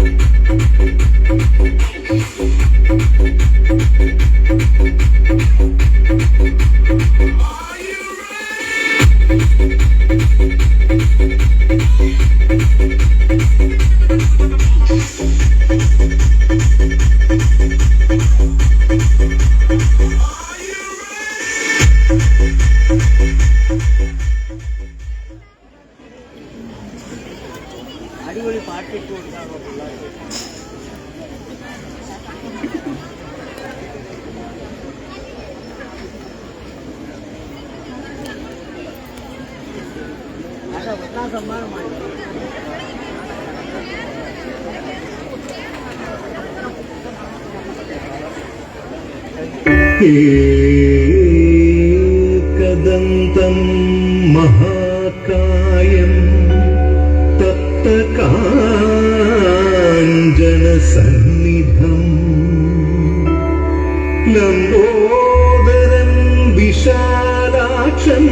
Thank you. മഹാകായം തപ്തകാഞ്ജനസന്നിധം ലംബോദരം വിശാലാക്ഷം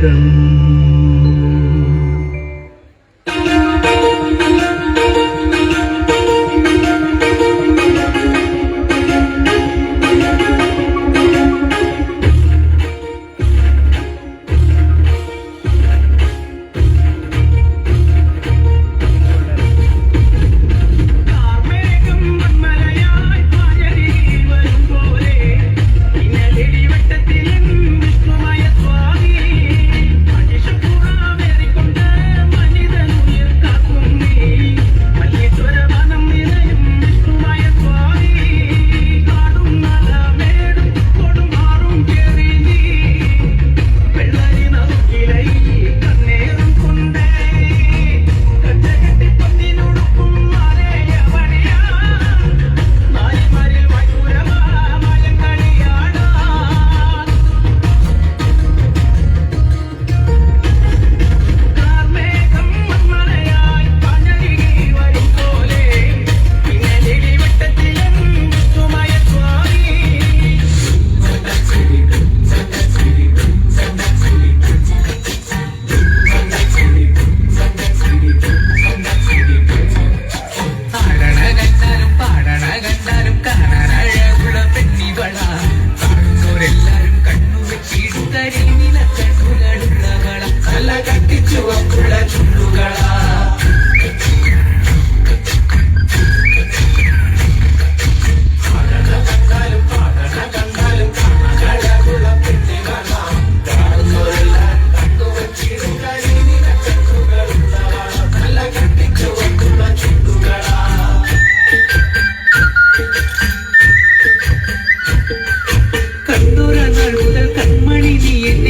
ഗണനായകം அமைதியை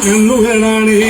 കണ്ണുകളാണേ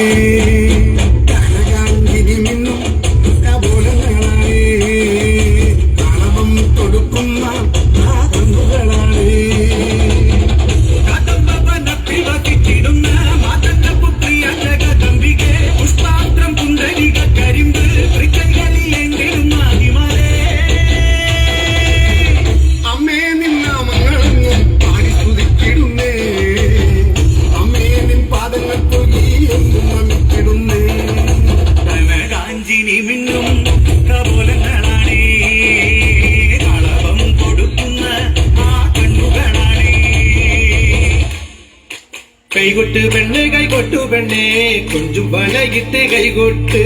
பெண்ணே கொஞ்சம் வளையிட்டு கைகொட்டு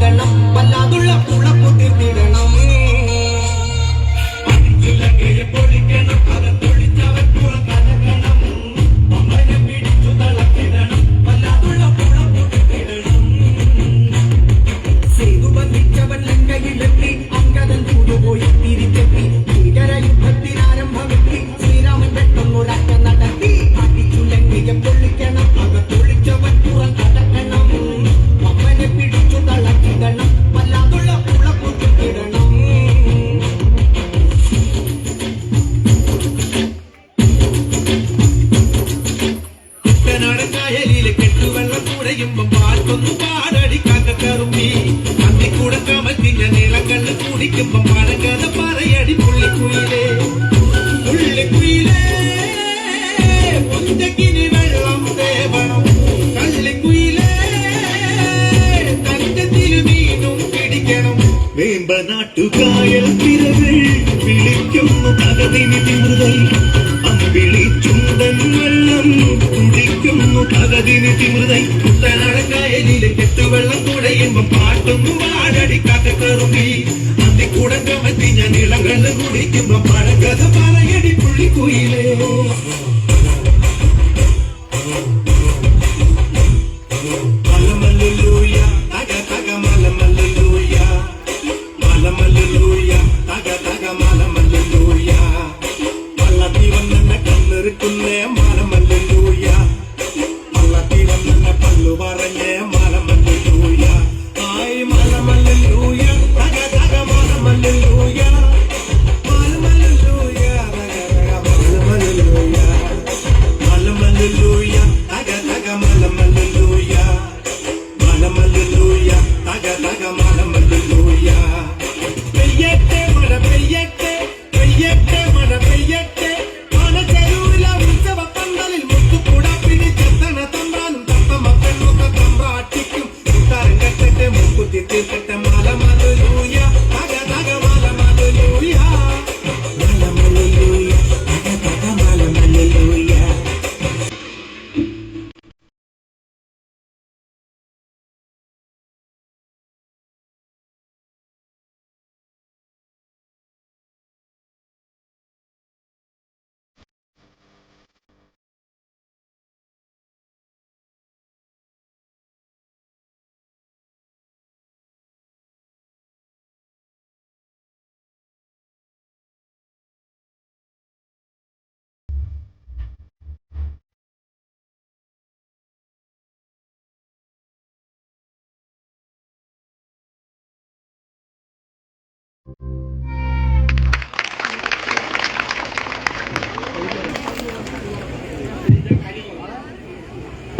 கணம் കായൽ തിരകൾ വിളിക്കുന്നു തകതിനി തിമൃതൽ വിളിച്ചുണ്ടൻ വെള്ളം കുടിക്കുന്നു തകതിനി തിമൃതൽ കുട്ടനാടക്കായലിലെ കെട്ടുവെള്ളം കുടയുമ്പോ പാട്ടും പാടടി കാക്കക്കറുമ്പി. അന്തിക്കൂടം കമത്തി ഞാൻ ഇളങ്ങൾ കുടിക്കുമ്പോ പഴക്കഥ പറയടി പുള്ളിക്കുയിലേ.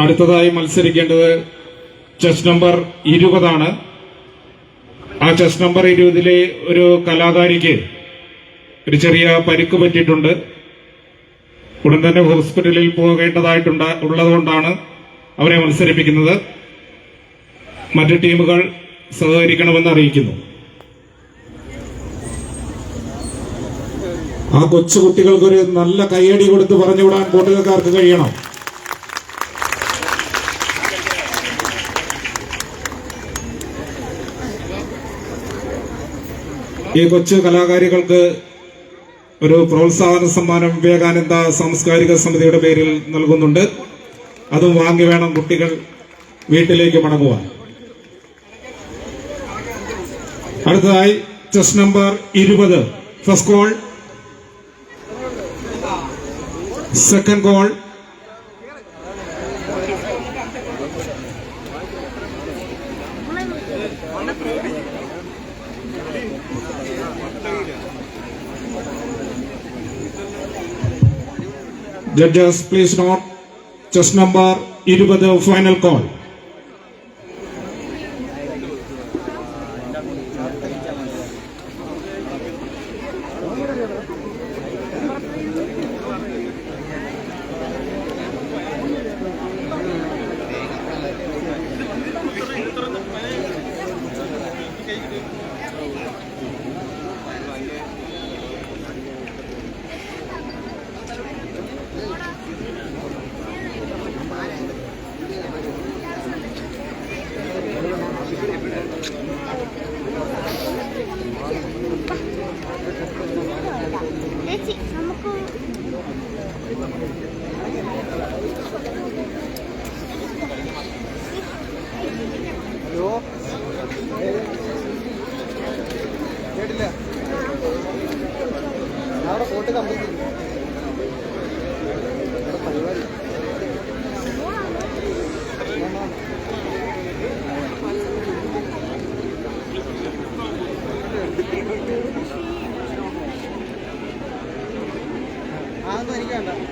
അടുത്തതായി മത്സരിക്കേണ്ടത് ചെസ് നമ്പർ ഇരുപതാണ്. ആ ചെസ് നമ്പർ ഇരുപതിലെ ഒരു കലാകാരിക്ക് ഒരു ചെറിയ പരിക്ക് പറ്റിയിട്ടുണ്ട്. ഉടൻ തന്നെ ഹോസ്പിറ്റലിൽ പോകേണ്ടതായിട്ടുണ്ട് ഉള്ളതുകൊണ്ടാണ് അവരെ മത്സരിപ്പിക്കുന്നത്. മറ്റു ടീമുകൾ സഹകരിക്കണമെന്ന് അറിയിക്കുന്നു. ആ കൊച്ചുകുട്ടികൾക്കൊരു നല്ല കൈയടി കൊടുത്ത് പറഞ്ഞുവിടാൻ കൂട്ടുകാർക്ക് കഴിയണം. ഈ കൊച്ചു കലാകാരികൾക്ക് ഒരു പ്രോത്സാഹന സമ്മാനം വിവേകാനന്ദ സാംസ്കാരിക സമിതിയുടെ പേരിൽ നൽകുന്നുണ്ട്. അതും വാങ്ങി വേണം കുട്ടികൾ വീട്ടിലേക്ക് മടങ്ങുവാൻ. അടുത്തതായി ചെസ് നമ്പർ ഇരുപത് first call second call Judges, please note, chess number 20 final call. Офігенно.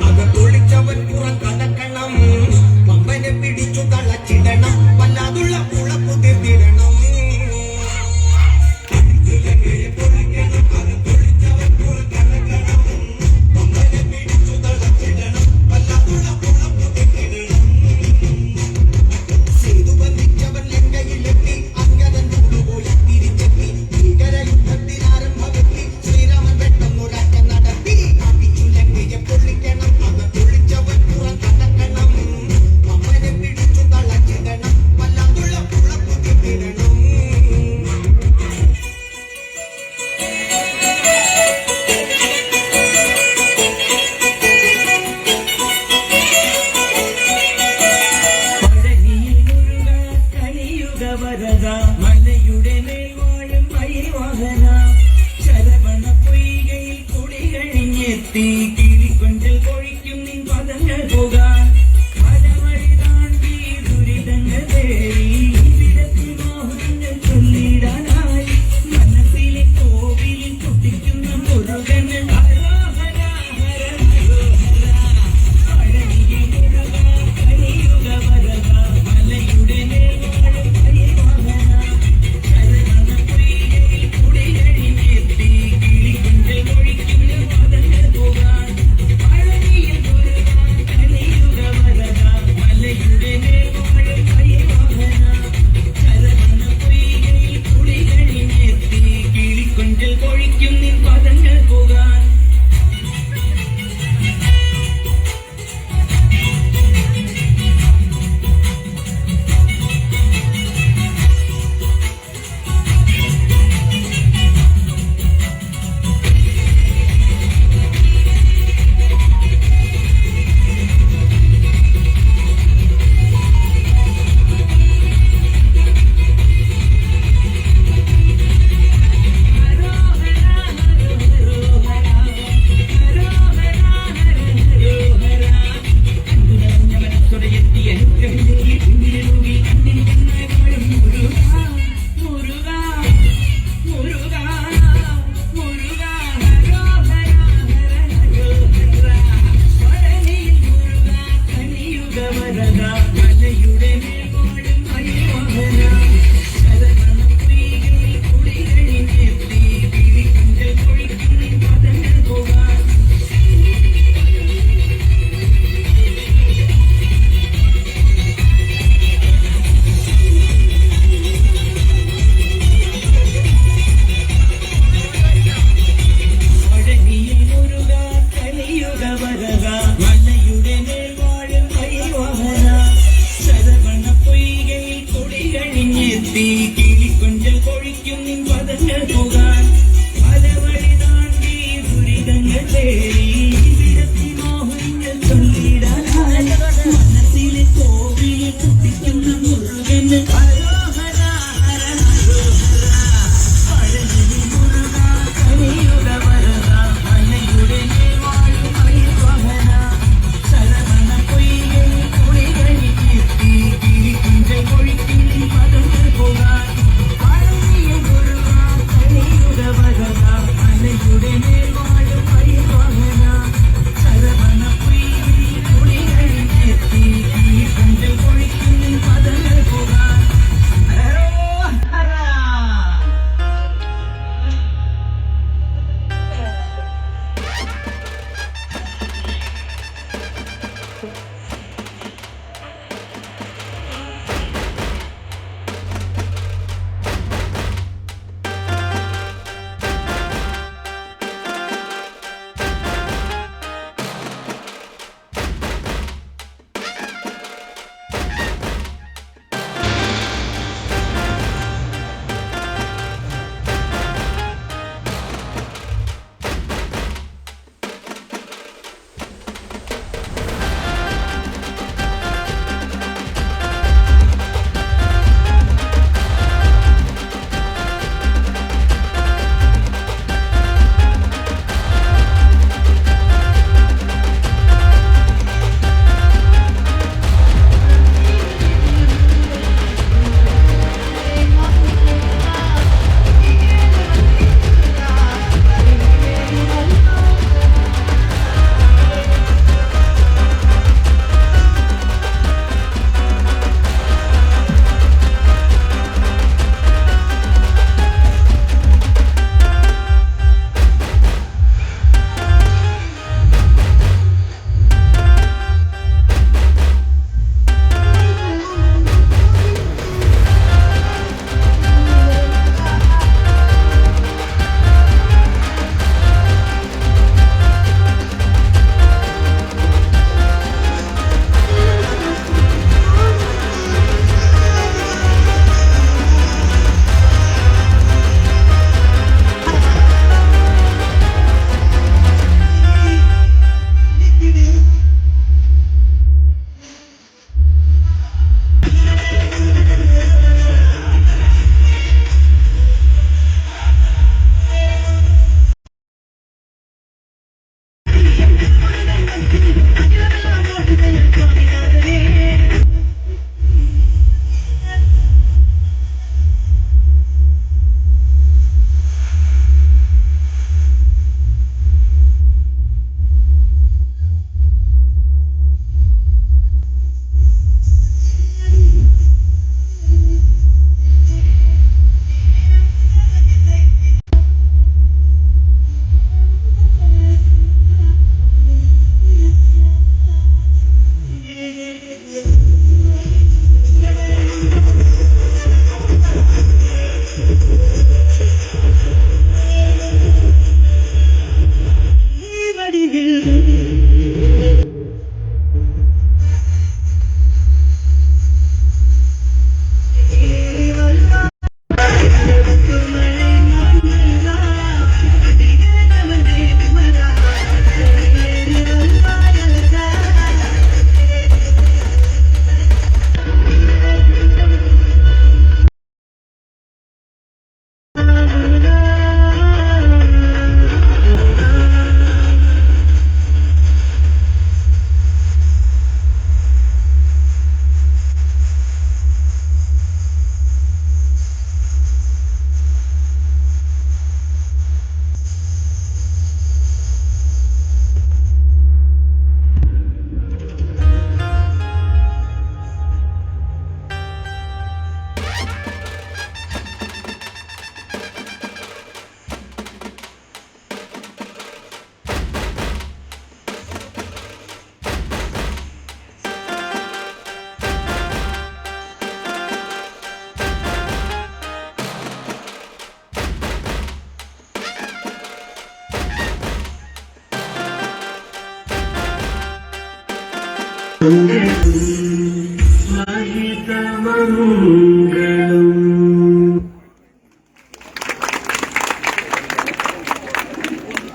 അകത്തൊളിച്ചവൻ പുറം കട